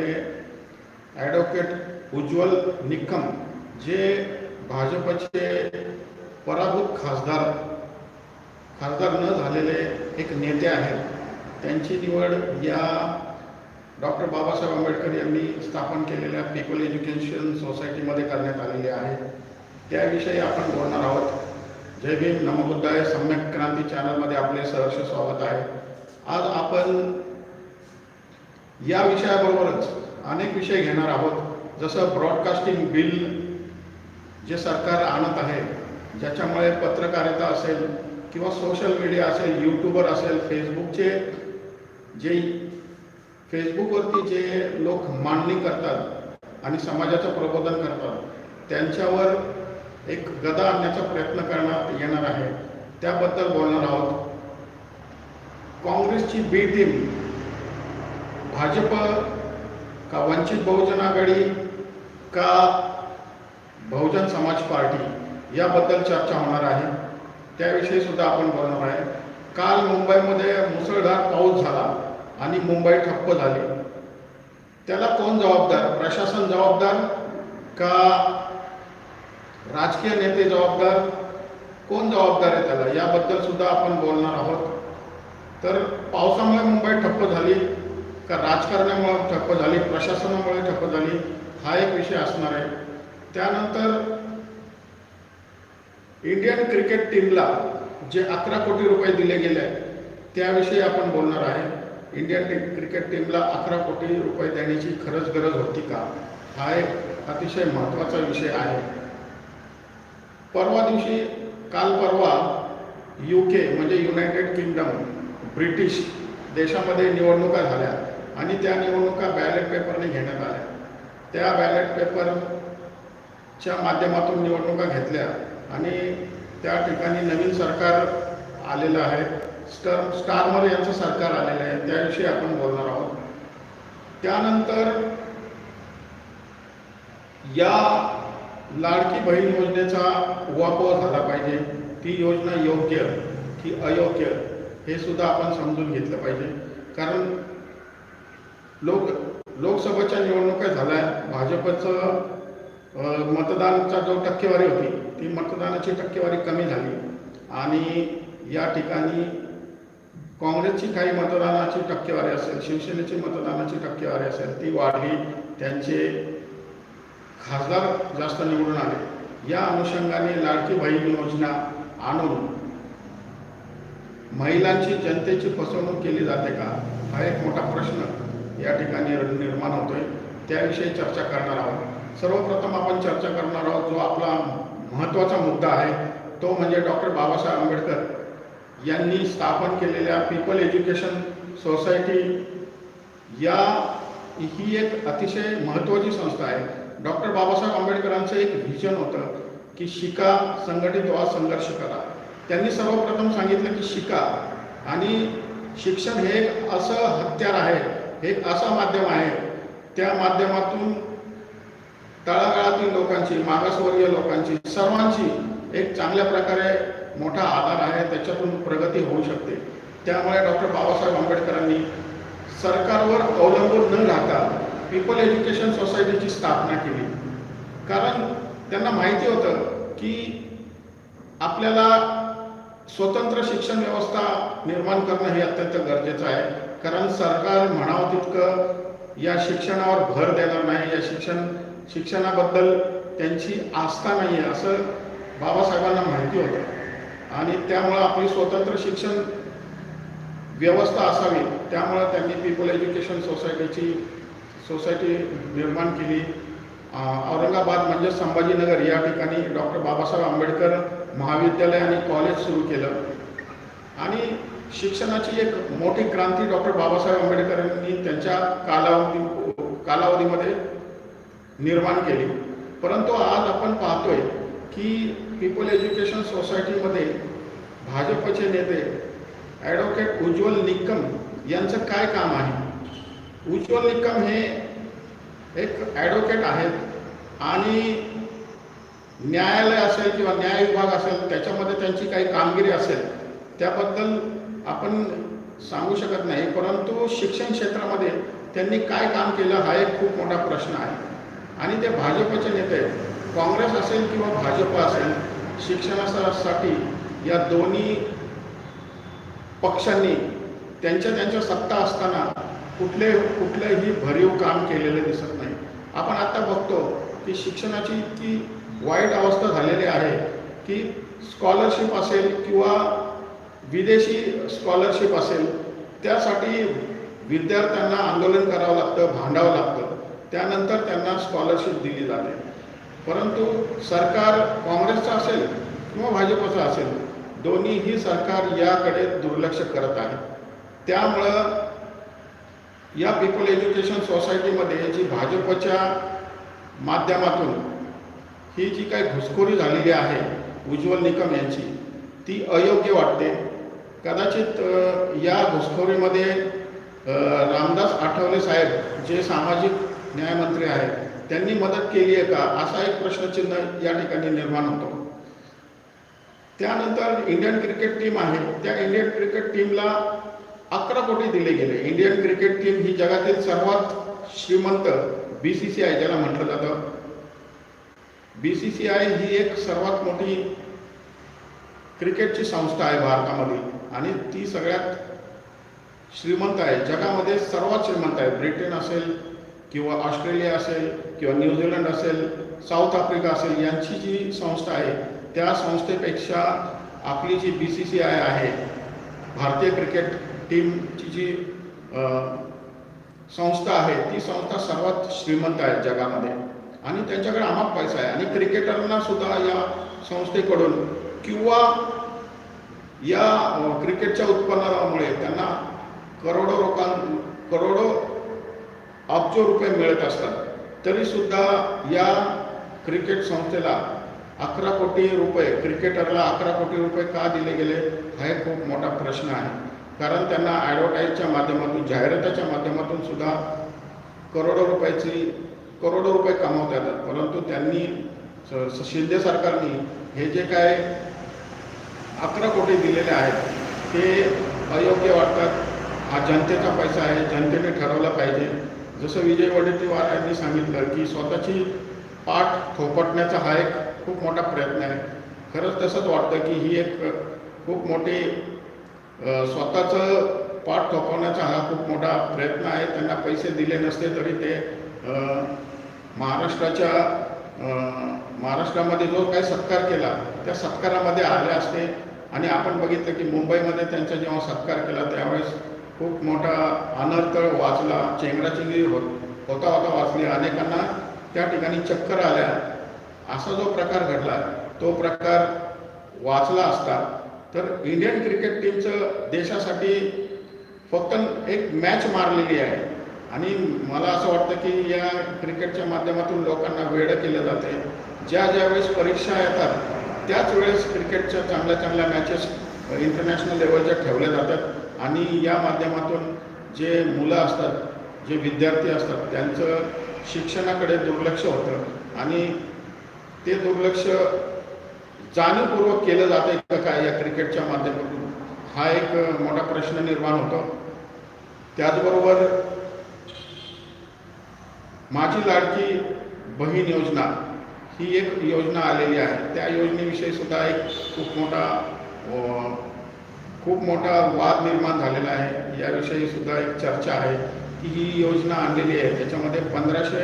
मध्ये ॲडव्होकेट उज्ज्वल निकम जे भाजपचे पराभूत खासदार खासदार न झालेले एक नेते आहेत. त्यांची निवड या डॉक्टर बाबासाहेब आंबेडकर यांनी स्थापन केलेल्या पीपल एज्युकेशन सोसायटीमध्ये करण्यात आलेली आहे. त्याविषयी आपण बोलणार आहोत. जय भीम नमबुद्धाय सम्यक क्रांती चॅनलमध्ये आपले सहर्ष स्वागत आहे. आज आपण या विषयाबरोबरच अनेक विषय घेणार आहोत. जसं ब्रॉडकास्टिंग बिल जे सरकार आणत आहे ज्याच्यामुळे पत्रकारिता असेल किंवा सोशल मीडिया असेल यूट्यूबर असेल फेसबुकचे जे फेसबुकवरती जे लोक मांडणी करतात आणि समाजाचं प्रबोधन करतात त्यांच्यावर एक गदा आणण्याचा प्रयत्न करण्यात येणार आहे. त्याबद्दल बोलणार आहोत. काँग्रेसची बी टीम भाजप का वंचित बहुजन आघाडी का बहुजन समाज पार्टी याबद्दल चर्चा होणार आहे. त्याविषयी सुद्धा आपण बोलणार आहे. काल मुंबईमध्ये मुसळधार पाऊस झाला आणि मुंबई ठप्प झाली. त्याला कोण जबाबदार? प्रशासन जबाबदार का राजकीय नेते जबाबदार? कोण जबाबदार आहे त्याला? याबद्दल सुद्धा आपण बोलणार आहोत. तर पावसामुळे मुंबई ठप्प झाली. का राजकारणामुळे ठप्प झाली प्रशासनामुळे ठप्प झाली हा एक विषय असणार आहे. त्यानंतर इंडियन क्रिकेट टीमला जे अकरा कोटी रुपये दिले गेले त्याविषयी आपण बोलणार आहे. इंडियन टीम क्रिकेट टीमला अकरा कोटी रुपये देण्याची खरंच गरज होती का? हा एक अतिशय महत्त्वाचा विषय आहे. परवा दिवशी काल परवा यू के म्हणजे युनायटेड किंगडम ब्रिटिश देशामध्ये निवडणुका झाल्या. आणि त्या निवडणुका बॅलेट पेपरने घेण्यात आल्या. त्या बॅलेट पेपरच्या माध्यमातून निवडणुका घेतल्या आणि त्या ठिकाणी नवीन सरकार आलेलं आहे. स्टर स्टारमर यांचं सरकार आलेलं आहे. त्याविषयी आपण बोलणार आहोत. त्यानंतर या लाडकी बहीण योजनेचा उहापोह झाला पाहिजे. ती योजना योग्य की अयोग्य हे सुद्धा आपण समजून घेतलं पाहिजे. कारण लोक लोकसभेच्या निवडणुका झाल्या. भाजपचं मतदानचा मतदानाचा जो टक्केवारी होती ती मतदानाची टक्केवारी कमी झाली. आणि या ठिकाणी काँग्रेसची काही मतदानाची टक्केवारी असेल शिवसेनेची मतदानाची टक्केवारी असेल ती वाढली. त्यांचे खासदार जास्त निवडून आले. या अनुषंगाने लाडकी बहीण योजना आणून महिलांची जनतेची फसवणूक केली जाते का? हा एक मोठा प्रश्न. या ठिकाणी निर्माण होतोय. त्याविषयी चर्चा करणार आहोत. सर्वप्रथम आपण चर्चा करणार आहोत जो आपला महत्त्वाचा मुद्दा आहे तो म्हणजे डॉक्टर बाबासाहेब आंबेडकर यांनी स्थापन केलेल्या पीपल एज्युकेशन सोसायटी या ही एक अतिशय महत्त्वाची संस्था आहे. डॉक्टर बाबासाहेब आंबेडकरांचं एक व्हिजन होतं की शिका संघटित व्हा संघर्ष करा. त्यांनी सर्वप्रथम सांगितलं की शिका. आणि शिक्षण हे एक असं हत्यार आहे. एक असं माध्यम आहे. त्या माध्यमातून तळागाळातील लोकांची मागासवर्गीय लोकांची सर्वांची एक चांगल्या प्रकारे मोठा आधार आहे. त्याच्यातून प्रगती होऊ शकते. त्यामुळे डॉक्टर बाबासाहेब आंबेडकरांनी सरकारवर अवलंबून न राहता पीपल एज्युकेशन सोसायटीची स्थापना केली. कारण त्यांना माहिती होतं की आपल्याला स्वतंत्र शिक्षण व्यवस्था निर्माण करणं हे अत्यंत गरजेचं आहे. कारण सरकार म्हणावं तितकं या शिक्षणावर भर देणार नाही या शिक्षण शिक्षणाबद्दल त्यांची आस्था नाही आहे असं बाबासाहेबांना माहिती होतं. आणि त्यामुळं आपली स्वतंत्र शिक्षण व्यवस्था असावी त्यामुळं त्यांनी पीपल एज्युकेशन सोसायटीची सोसायटी निर्माण केली. औरंगाबाद म्हणजे संभाजीनगर या ठिकाणी डॉक्टर बाबासाहेब आंबेडकर महाविद्यालय आणि कॉलेज सुरू केलं. आणि शिक्षणाची एक मोठी क्रांती डॉक्टर बाबासाहेब आंबेडकरांनी त्यांच्या कालावधी कालावधीमध्ये निर्माण केली. परंतु आज आपण पाहतोय की पीपल एज्युकेशन सोसायटीमध्ये भाजपचे नेते ॲडव्होकेट उज्ज्वल निकम यांचं काय काम आहे? उज्ज्वल निकम हे एक ॲडव्होकेट आहेत. आणि न्यायालय असेल किंवा न्याय विभाग असेल त्याच्यामध्ये त्यांची काही कामगिरी असेल त्याबद्दल आपण सांगू शकत नाही परंतु शिक्षण क्षेत्रामध्ये त्यांनी काय काम केलं हा एक खूप मोठा प्रश्न आहे. आणि ते भाजपचे नेते काँग्रेस असेल किंवा भाजप असेल शिक्षणासाठी या दोन्ही पक्षांनी त्यांच्या त्यांच्या सत्ता असताना कुठले कुठलेही भरीव काम केलेले दिसत नाही. आपण आता बघतो की शिक्षणाची इतकी वाईट अवस्था झालेली आहे की स्कॉलरशिप असेल किंवा विदेशी स्कॉलरशिप असेल त्यासाठी विद्यार्थ्यांना आंदोलन करावं लागतं भांडावं लागतं. त्यानंतर त्यांना स्कॉलरशिप दिली जाते. परंतु सरकार काँग्रेसचं असेल किंवा भाजपचं असेल दोन्हीही सरकार याकडे दुर्लक्ष करत आहे. त्यामुळं या पीपल एज्युकेशन सोसायटीमध्ये जी भाजपच्या माध्यमातून ही जी काही घुसखोरी झालेली आहे उज्ज्वल निकम यांची ती अयोग्य वाटते. कदाचित या घुसखोरीमध्ये रामदास आठवले साहेब जे सामाजिक न्यायमंत्री आहेत त्यांनी मदत केली आहे का? असा एक प्रश्नचिन्ह या ठिकाणी निर्माण होतो. त्यानंतर इंडियन क्रिकेट टीम आहे. त्या इंडियन क्रिकेट टीमला अकरा कोटी दिले गेले. इंडियन क्रिकेट टीम ही जगातील सर्वात श्रीमंत बी सी सी आय ज्याला म्हटलं जातं. बी सी सी आय ही एक सर्वात मोठी क्रिकेटची संस्था आहे भारतामध्ये. आणि ती सगळ्यात श्रीमंत आहे. जगामध्ये सर्वात श्रीमंत आहे. ब्रिटन असेल किंवा ऑस्ट्रेलिया असेल किंवा न्यूझीलंड असेल साऊथ आफ्रिका असेल यांची जी संस्था आहे त्या संस्थेपेक्षा आपली जी बी सी सी आय आहे भारतीय क्रिकेट टीमची जी संस्था आहे ती संस्था सर्वात श्रीमंत आहे जगामध्ये. आणि त्यांच्याकडे अमाप पैसा आहे. आणि क्रिकेटरना सुद्धा या संस्थेकडून किंवा या क्रिकेटच्या उत्पन्नामुळे त्यांना करोडो लोकां करोडो अब्ज रुपये मिळत असतात. तरी सुद्धा या क्रिकेट संस्थेला अकरा कोटी रुपये क्रिकेटरला अकरा कोटी रुपये का दिले गेले हा एक खूप मोठा प्रश्न आहे. कारण त्यांना ॲडव्हर्टाईजच्या माध्यमातून जाहिराताच्या माध्यमातून सुद्धा करोडो रुपयाची करोडो रुपये कमावता येतात परंतु त्यांनी स- शिंदे सरकारने हे जे काय अकरा कोटी दिलेले आहेत ते अयोग्य वाटतात. हा जनतेचा पैसा आहे जनतेने ठरवला पाहिजे. जसं विजय वडेट्टीवार यांनी सांगितलं की स्वतःची पाठ थोपटण्याचा हा एक खूप मोठा प्रयत्न आहे. खरंच तसंच वाटतं की ही एक खूप मोठी स्वतःचं पाठ थोपवण्याचा हा खूप मोठा प्रयत्न आहे. त्यांना पैसे दिले नसते तरी ते महाराष्ट्राच्या महाराष्ट्रामध्ये जो काही सत्कार केला त्या सत्कारामध्ये आले असते. आणि आपण बघितलं की मुंबईमध्ये त्यांचा जेव्हा सत्कार केला त्यावेळेस खूप मोठा अनर्थ वाचला. चेंगराचेंगरी होत होता होता वाचली. अनेकांना त्या ठिकाणी चक्कर आल्या. असा जो प्रकार घडला तो प्रकार वाचला असता. तर इंडियन क्रिकेट टीमचं देशासाठी फक्त एक मॅच मारलेली आहे. आणि मला असं वाटतं की या क्रिकेटच्या माध्यमातून लोकांना वेळ केलं जाते. ज्या ज्या वेळेस परीक्षा येतात त्याच वेळेस क्रिकेटच्या चांगल्या चांगल्या मॅचेस इंटरनॅशनल लेवलच्या ठेवल्या जातात. आणि या माध्यमातून जे मुलं असतात जे विद्यार्थी असतात त्यांचं शिक्षणाकडे दुर्लक्ष होतं. आणि ते दुर्लक्ष जाणीवपूर्वक केलं जातं का काय या क्रिकेटच्या माध्यमातून. हा एक मोठा प्रश्न निर्माण होतो. त्याचबरोबर माझी लाडकी बहीण योजना ही एक योजना आलेली आहे. त्या योजनेविषयी सुद्धा एक खूप मोठा खूप मोठा वाद निर्माण झालेला आहे. याविषयी सुद्धा एक चर्चा आहे. की ही योजना आणलेली आहे. त्याच्यामध्ये पंधराशे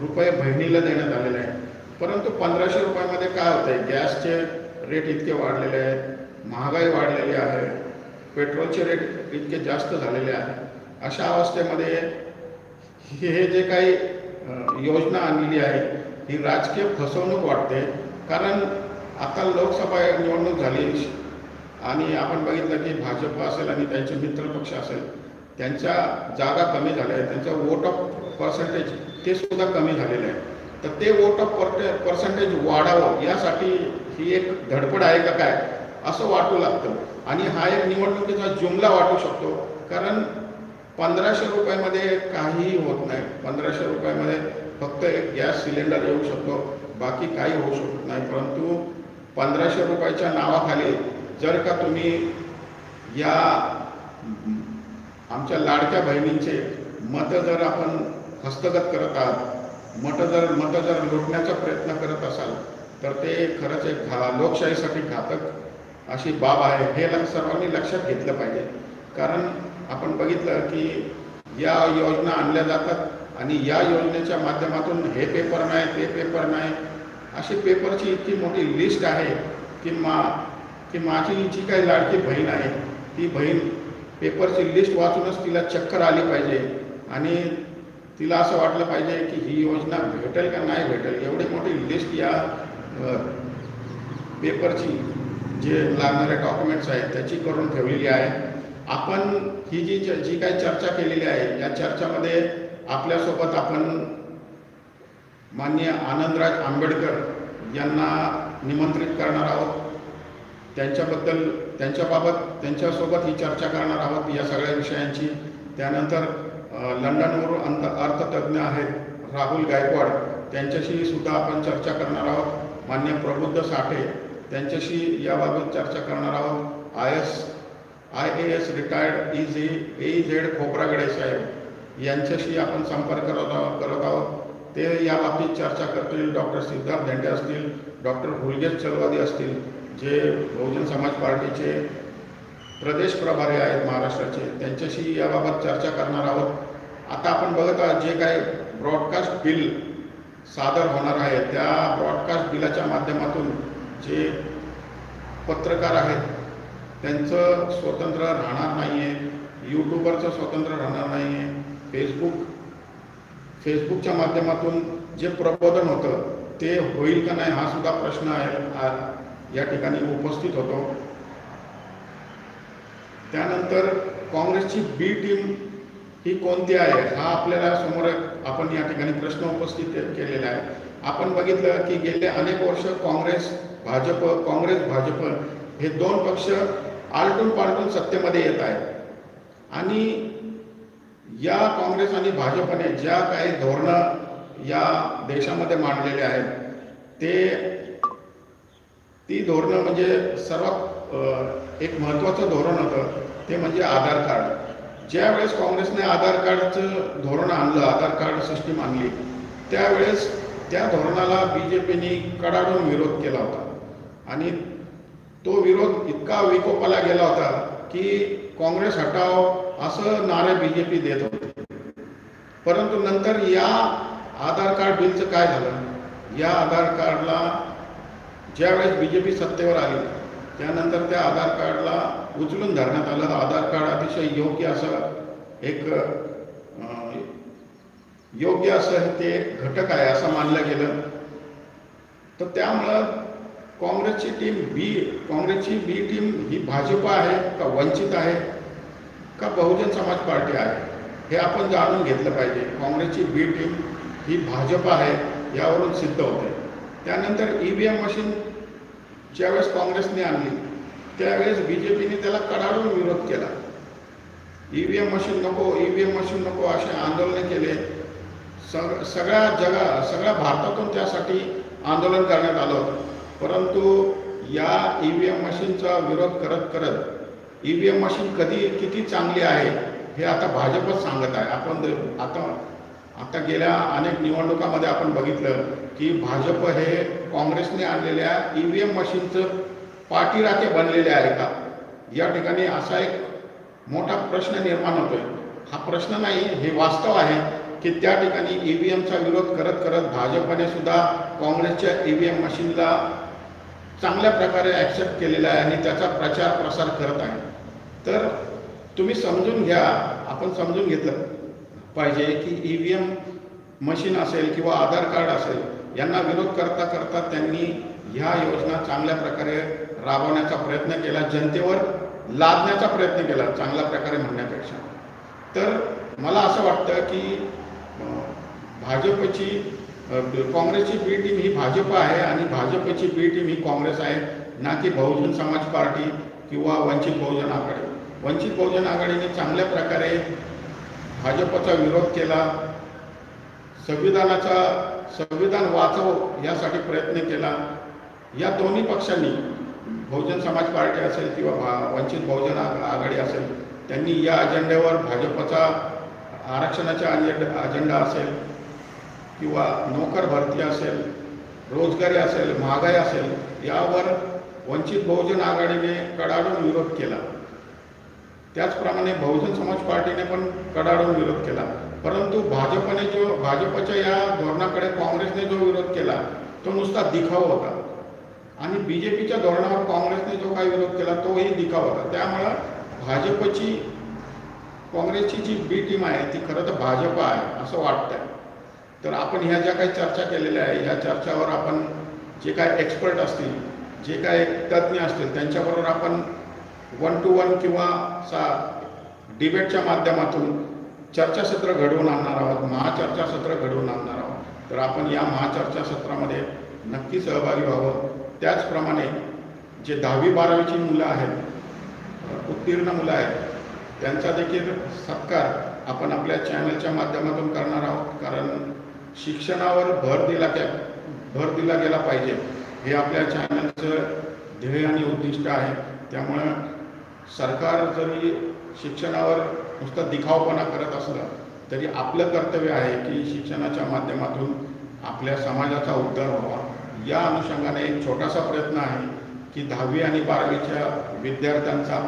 रुपये बहिणीला देण्यात आलेले आहे परंतु पंधराशे रुपयामध्ये काय होतं आहे गॅसचे रेट इतके वाढलेले आहेत. महागाई वाढलेली आहे. पेट्रोलचे रेट इतके जास्त झालेले आहे अशा अवस्थेमध्ये हे हे जे काही योजना आणलेली आहे. ही राजकीय फसवणूक वाटते. कारण आता लोकसभा निवडणूक झाली. आणि आपण बघितलं की भाजप असेल आणि त्यांचे मित्रपक्ष असेल त्यांच्या जागा कमी झाल्या आहेत. त्यांचा वोट ऑफ पर्सेंटेज ते सुद्धा कमी झालेलं आहे. तर ते वोट ऑफ पर्टे पर्सेंटेज वाढावं यासाठी ही एक धडपड आहे का काय? असं वाटू लागतं. आणि हा एक निवडणुकीचा जुमला वाटू शकतो. कारण पंधराशे रुपयामध्ये काहीही होत नाही. पंधराशे रुपयामध्ये फक्त एक गॅस सिलेंडर येऊ शकतो. बाकी काही होऊ शकत नाही. परंतु पंधराशे रुपयाच्या नावाखाली जर का तुम्ही या आमच्या लाडक्या बहिणींचे मतं जर आपण हस्तगत करत आहात मतं जर मतं जर लुटण्याचा प्रयत्न करत असाल तर ते खरंच एक घा लोकशाहीसाठी घातक अशी बाब आहे. हे सर्वांनी लक्षात घेतलं पाहिजे. कारण आपण बघितलं की या योजना आणल्या जातात आणि या योजनेच्या माध्यमातून हे पेपर नाही ते पेपर नाही. अशी पेपरची इतकी मोठी लिस्ट आहे की मा की माझी जी काही लाडकी बहीण आहे ती बहीण पेपरची लिस्ट वाचूनच तिला चक्कर आली पाहिजे. आणि तिला असं वाटलं पाहिजे की ही योजना भेटेल का नाही भेटेल. एवढी मोठी लिस्ट या पेपरची जे लागणारे डॉक्युमेंट्स आहेत त्याची करून ठेवलेली आहे. आपण ही जी जी काही चर्चा केलेली आहे या चर्चामध्ये आपल्यासोबत आपण माननीय आनंदराज आंबेडकर यांना निमंत्रित करणार आहोत. त्यांच्याबद्दल त्यांच्याबाबत त्यांच्यासोबत ही चर्चा करणार आहोत या सगळ्या विषयांची. त्यानंतर लंडनवरून अंत अर्थतज्ञ आहेत राहुल गायकवाड. त्यांच्याशी सुद्धा आपण चर्चा करणार आहोत. मान्य प्रबुद्ध साठे त्यांच्याशी याबाबत चर्चा करणार आहोत. I S I A S retired E Z A Z Khobragade साहेब यांच्याशी आपण संपर्क करत आहोत करत आहोत. ते या बाबतीत चर्चा करतील. डॉक्टर सिद्धार्थ धेंडे असतील डॉक्टर हुलगेश चलवादी असतील जे बहुजन समाज पार्टीचे प्रदेश प्रभारी आहेत महाराष्ट्राचे त्यांच्याशी याबाबत चर्चा करणार आहोत. आता आपण बघत आहोत जे काही ब्रॉडकास्ट बिल सादर होणार आहे त्या ब्रॉडकास्ट बिलाच्या माध्यमातून जे पत्रकार आहेत त्यांचं स्वतंत्र राहणार नाही आहे यूट्यूबरचं स्वतंत्र राहणार नाही आहे फेसबुक फेसबुकच्या माध्यमातून जे प्रबोधन होतं ते होईल का नाही हा सुद्धा प्रश्न आहे या ठिकाणी उपस्थित होतो. त्यानंतर काँग्रेसची बी टीम ही कोणती आहे हा आपल्याला समोर आपण या ठिकाणी प्रश्न उपस्थित केलेला आहे. आपण बघितलं की गेले अनेक वर्ष काँग्रेस भाजप काँग्रेस भाजप हे दोन पक्ष आलटून पालटून सत्तेमध्ये येत आहे आणि या काँग्रेस आणि भाजपने ज्या काही धोरणं या देशामध्ये मांडलेले आहेत ते ती धोरणं म्हणजे सर्वात एक महत्त्वाचं धोरण होतं ते म्हणजे आधार कार्ड. ज्यावेळेस काँग्रेसने आधार कार्डचं धोरण आणलं आधार कार्ड सिस्टीम आणली त्यावेळेस त्या धोरणाला बी जे पीने कडाडून विरोध केला होता. आणि तो विरोध इतका विकोपाला गेला होता की काँग्रेस हटाव असं नारे बी जे पी देत होते. परंतु नंतर या आधार कार्ड बिलचं काय झालं? या आधार कार्डला ज्यावेळेस बी जे पी सत्तेवर आली त्यानंतर त्या आधार कार्डला उचलून धरण्यात आलं. आधार कार्ड अतिशय योग्य असं एक योग्य असं ते एक घटक आहे असं मानलं गेलं. तर त्यामुळं काँग्रेसची टीम बी काँग्रेसची बी टीम ही भाजप आहे का वंचित आहे? का बहुजन समाज पार्टी आहे? हे आपण जाणून घेतलं पाहिजे. काँग्रेसची बी टीम ही भाजप आहे यावरून सिद्ध होते. त्यानंतर ई व्ही एम मशीन ज्यावेळेस काँग्रेसने आणली त्यावेळेस बी जे पीने त्याला कडाडून विरोध केला. ई व्ही एम मशीन नको ई व्ही एम मशीन नको असे आंदोलने केले. सग सगळ्या जगा सगळ्या भारतातून त्यासाठी आंदोलन करण्यात आलं होतं. परंतु या ई व्ही एम मशीनचा विरोध करत करत ई व्ही एम मशीन कधी किती चांगली आहे हे आता भाजपच सांगत आहे. आपण आता आता गेल्या अनेक निवडणुकामध्ये आपण बघितलं की भाजप हे काँग्रेसने आणलेल्या ई व्ही एम मशीनचं पाठीराखे बनलेले आहे का? या ठिकाणी असा एक मोठा प्रश्न निर्माण होतोय. हा प्रश्न नाही हे वास्तव आहे की त्या ठिकाणी ई व्ही एमचा विरोध करत करत भाजपने सुद्धा काँग्रेसच्या ई व्ही एम मशीनला चांगल्या प्रकारे ॲक्सेप्ट केलेला आहे आणि त्याचा प्रचार प्रसार करत आहे. तर तुम्ही समजून घ्या आपण समजून घेतलं पाहिजे की ई व्ही एम मशीन असेल किंवा आधार कार्ड असेल यांना विरोध करता करता त्यांनी ह्या योजना चांगल्या प्रकारे राबवण्याचा प्रयत्न केला जनतेवर लादण्याचा प्रयत्न केला चांगल्या प्रकारे म्हणण्यापेक्षा. तर मला असं वाटतं की भाजपची काँग्रेसची बी टीम ही भाजप आहे आणि भाजपची बी टीम ही काँग्रेस आहे. ना की बहुजन समाज पार्टी किंवा वंचित बहुजन आघाडी. वंचित बहुजन आघाडीने चांगल्या प्रकारे भाजपचा विरोध केला. संविधानाचा संविधान वाचव यासाठी प्रयत्न केला. या दोन्ही पक्षांनी बहुजन समाज पार्टी असेल किंवा भा वंचित बहुजन आघाडी असेल त्यांनी या अजेंड्यावर भाजपचा आरक्षणाचा अजेंडा असेल. किंवा नोकर भरती असेल रोजगारी असेल महागाई असेल यावर वंचित बहुजन आघाडीने कडाडून विरोध केला. त्याचप्रमाणे बहुजन समाज पार्टीने पण कडाडून विरोध केला. परंतु भाजपने जो भाजपच्या या धोरणाकडे काँग्रेसने जो विरोध केला तो नुसता दिखावा होता. आणि बी जे पीच्या धोरणावर काँग्रेसने जो काही विरोध केला तोही दिखावा होता. त्यामुळं भाजपची काँग्रेसची जी बी टीम आहे ती खरं तर भाजप आहे असं वाटतं तर आपण ह्या ज्या काही चर्चा केलेल्या आहे या चर्चावर आपण जे काय एक्सपर्ट असतील जे काय तज्ज्ञ असतील त्यांच्याबरोबर आपण वन टू वन किंवा सा डिबेटच्या माध्यमातून चर्चासत्र घडवून आणणार आहोत महाचर्चासत्र घडवून आणणार आहोत. तर आपण या महाचर्चासत्रामध्ये नक्की सहभागी व्हावं. त्याचप्रमाणे जे दहावी बारावीची मुलं आहेत उत्तीर्ण मुलं आहेत त्यांचा देखील सत्कार आपण आपल्या चॅनलच्या माध्यमातून करणार आहोत. कारण शिक्षणावर भर दिला त्या भर दिला गेला पाहिजे. हे आपल्या चॅनलचं ध्येय आणि उद्दिष्ट आहे. त्यामुळं सरकार जरी शिक्षणावर नुसतं दिखावपणा करत असलं तरी आपलं कर्तव्य आहे की शिक्षणाच्या माध्यमातून आपल्या समाजाचा उद्धार व्हावा. या अनुषंगाने एक छोटासा प्रयत्न आहे की दहावी आणि बारावीच्या विद्यार्थ्यांचा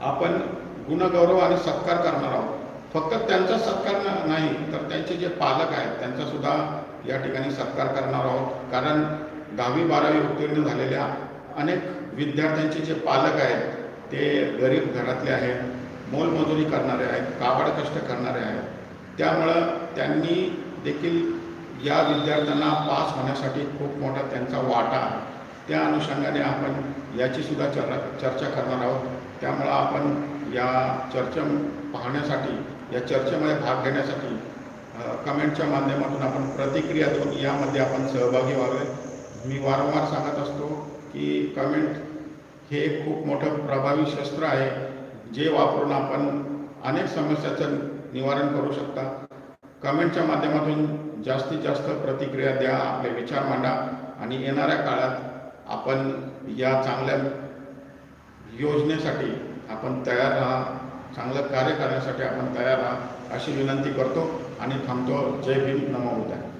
आपण गुणगौरव आणि सत्कार करणार आहोत. फक्त त्यांचा सत्कार नाही तर त्यांचे जे पालक आहेत त्यांचा सुद्धा या ठिकाणी सत्कार करणार आहोत. कारण दहावी बारावी उत्तीर्ण झालेल्या अनेक विद्यार्थ्यांचे जे पालक आहेत ते गरीब घरातले आहेत मोलमजुरी करणारे आहेत काबाड कष्ट करणारे आहेत. त्यामुळं त्यांनी देखील या विद्यार्थ्यांना पास होण्यासाठी खूप मोठा त्यांचा वाटा आहे. त्या अनुषंगाने आपण याची सुद्धा चर चर्चा करणार आहोत. त्यामुळं आपण या चर्चा पाहण्यासाठी या चर्चेमध्ये भाग घेण्यासाठी कमेंटच्या माध्यमातून आपण प्रतिक्रिया देऊन यामध्ये आपण सहभागी व्हावे. मी वारंवार सांगत असतो की कमेंट हे खूप मोठं प्रभावी शस्त्र आहे जे वापरून आपण अनेक समस्याचं निवारण करू शकता. कमेंटच्या माध्यमातून जास्तीत जास्त प्रतिक्रिया द्या आपले विचार मांडा आणि येणाऱ्या काळात आपण या चांगल्या योजनेसाठी आपण तयार राहा. चांगलं कार्य करण्यासाठी आपण तयार आहात अशी विनंती करतो आणि थांबतो. जय भीम. नमो उद्या